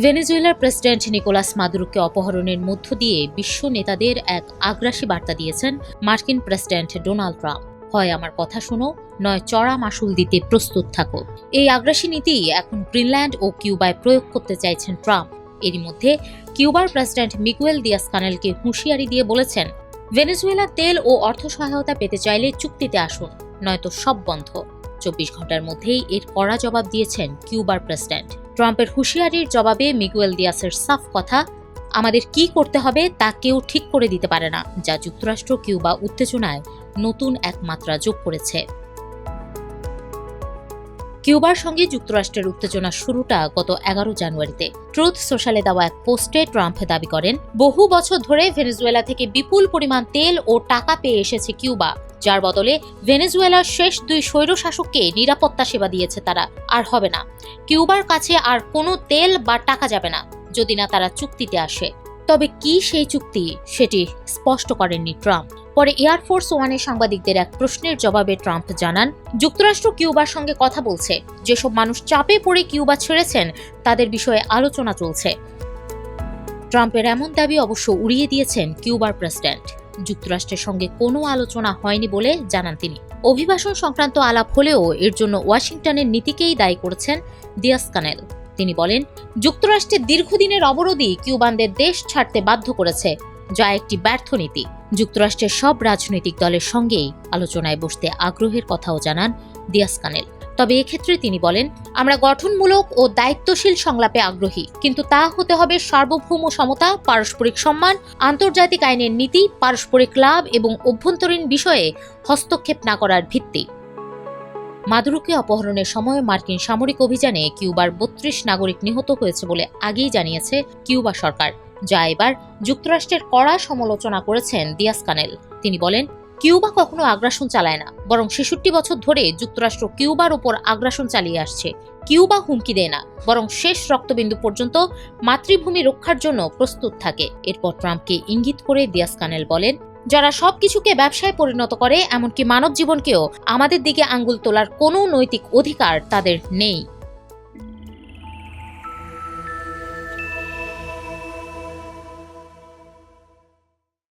ভেনেজুয়েলার president Nicolas মাদুরোকে অপহরণের মধ্য দিয়ে বিশ্ব নেতাদের এক আগ্রাসী বার্তা দিয়েছেন মার্কিন প্রেসিডেন্ট ডোনাল্ড ট্রাম্প। হয় আমার কথা শোনো, নয় চড়া মাসুল দিতে প্রস্তুত থাকো। এই আগ্রাসী নীতি এখন গ্রিনল্যান্ড ও কিউবায় প্রয়োগ করতে চাইছেন ট্রাম্প। এরই মধ্যে কিউবার প্রেসিডেন্ট মিগুয়েল দিয়াস কানেলকে হুঁশিয়ারি দিয়ে বলেছেন ভেনেজুয়েলা তেল ও অর্থ সহায়তা পেতে চাইলে চুক্তিতে আসুন, নয়তো সব বন্ধ। চব্বিশ ঘণ্টার মধ্যেই এর কড়া জবাব দিয়েছেন কিউবার প্রেসিডেন্ট। ট্রাম্পের হুঁশিয়ারির জবাবে মিগুয়েল দিয়াসের সাফ কথা, আমাদের কি করতে হবে তা কেউ ঠিক করে দিতে পারে না। যা যুক্তরাষ্ট্র কিউবা উত্তেজনায় নতুন এক মাত্রা যোগ করেছে। কিউবার সঙ্গে যুক্তরাষ্ট্রের উত্তেজনা শুরুটা গত এগারো জানুয়ারিতে। ট্রুথ সোশ্যালে দেওয়া এক পোস্টে ট্রাম্প দাবি করেন, বহু বছর ধরে ভেনেজুয়েলা থেকে বিপুল পরিমাণ তেল ও টাকা পেয়ে এসেছে কিউবা, যার বদলে ভেনেজুয়েলার শেষ দুই স্বৈরশাসককে নিরাপত্তা সেবা দিয়েছে তারা, আর হবে না। কিউবার কাছে আর কোনো তেল বা টাকা যাবে না, যদি না তারা চুক্তিতে আসে। তবে কি সেই চুক্তি, সেটি স্পষ্ট করেননি ট্রাম্প। পরে এয়ারফোর্স ওয়ানের সাংবাদিকদের এক প্রশ্নের জবাবে ট্রাম্প জানান, যুক্তরাষ্ট্র কিউবার সঙ্গে কথা বলছে। যেসব মানুষ চাপে পড়ে কিউবা ছেড়েছেন, তাদের বিষয়ে আলোচনা চলছে। ট্রাম্পের এমন দাবি অবশ্য উড়িয়ে দিয়েছেন কিউবার প্রেসিডেন্ট। যুক্তরাষ্ট্রের সঙ্গে কোনো আলোচনা হয়নি বলে জানান তিনি। অভিবাসন সংক্রান্ত আলাপ হলেও এর জন্য ওয়াশিংটনের নীতিকেই দায়ী করেছেন দিয়াস কানেল। তিনি বলেন, যুক্তরাষ্ট্রের দীর্ঘদিনের অবরোধই কিউবানদের দেশ ছাড়তে বাধ্য করেছে, যা একটি ব্যর্থ নীতি। যুক্তরাষ্ট্রের সব রাজনৈতিক দলের সঙ্গেই আলোচনায় বসতে আগ্রহের কথাও জানান দিয়াস কানেল। তবে এক্ষেত্রে তিনি বলেন, আমরা গঠনমূলক ও দায়িত্বশীল সংলাপে আগ্রহী, কিন্তু তা হতে হবে সার্বভৌম সমতা, পারস্পরিক সম্মান, আন্তর্জাতিক আইনের নীতি, পারস্পরিক লাভ এবং অভ্যন্তরীণ বিষয়ে হস্তক্ষেপ না করার ভিত্তি। মাদুরোকে অপহরণের সময় মার্কিন সামরিক অভিযানে কিউবার বত্রিশ নাগরিক নিহত হয়েছে বলে আগেই জানিয়েছে কিউবা সরকার। যা এবার যুক্তরাষ্ট্রের কড়া সমালোচনা করেছেন দিয়াস কানেল। তিনি বলেন, কিউবা কখনো আগ্রাসন চালায় না, বরং ছেষট্টি বছর ধরে যুক্তরাষ্ট্র কিউবার ওপর আগ্রাসন চালিয়ে আসছে। কিউবা হুমকি দেয় না, বরং শেষ রক্তবিন্দু পর্যন্ত মাতৃভূমি রক্ষার জন্য প্রস্তুত থাকে। এরপর ট্রাম্পকে ইঙ্গিত করে দিয়াস কানেল বলেন, যারা সবকিছুকে ব্যবসায় পরিণত করে, এমনকি মানব জীবনকেও আমাদের দিকে আঙ্গুল তোলার কোনো নৈতিক অধিকার তাদের নেই।